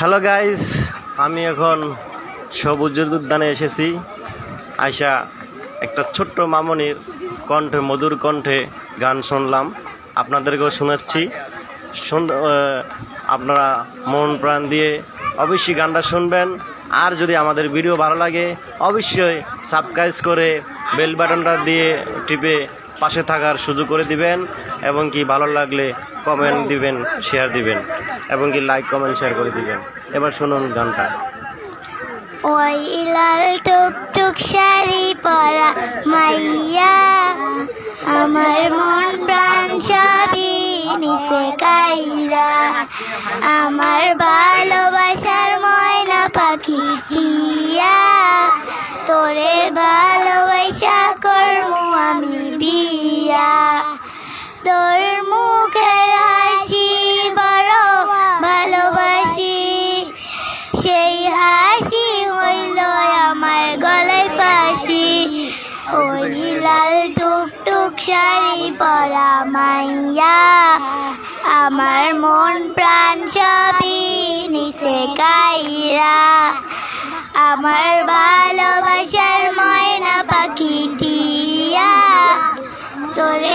Hello guys আমি এখন সবুজের উদ্যানে এসেছি। আয়সা একটা ছোট্ট মামনির কণ্ঠে, মধুর কণ্ঠে গান শুনলাম। আপনাদেরকেও শোনাচ্ছি সুন্দর আপনারা মন প্রাণ দিয়ে অবশ্যই গানটা শুনবেন। আর যদি আমাদের ভিডিও ভালো লাগে, অবশ্যই সাবস্ক্রাইব করে বেল বাটনটা দিয়ে টিপে পাশে থাকার সুযোগ করে দিবেন। এবং কি ভালো লাগলে কমেন্ট দিবেন শেয়ার দিবেন। এবং কি লাইক কমেন্ট শেয়ার করে দিবেন। এবার শুনুন গানটা। ওই লাল টুকটুক শাড়ি পরা মাইয়া, আমার মন প্রাণ সবই নিচে কাইরা। আমার ভালোবাসার ময়না পাখি টিয়া, তোরে ভালোবাসা শাড়ি পরা মাইয়া আমার মন প্রাণ ছবি নিচে কাইরা। আমার ভালোবাসার ময়না পাখিটিয়া তোরে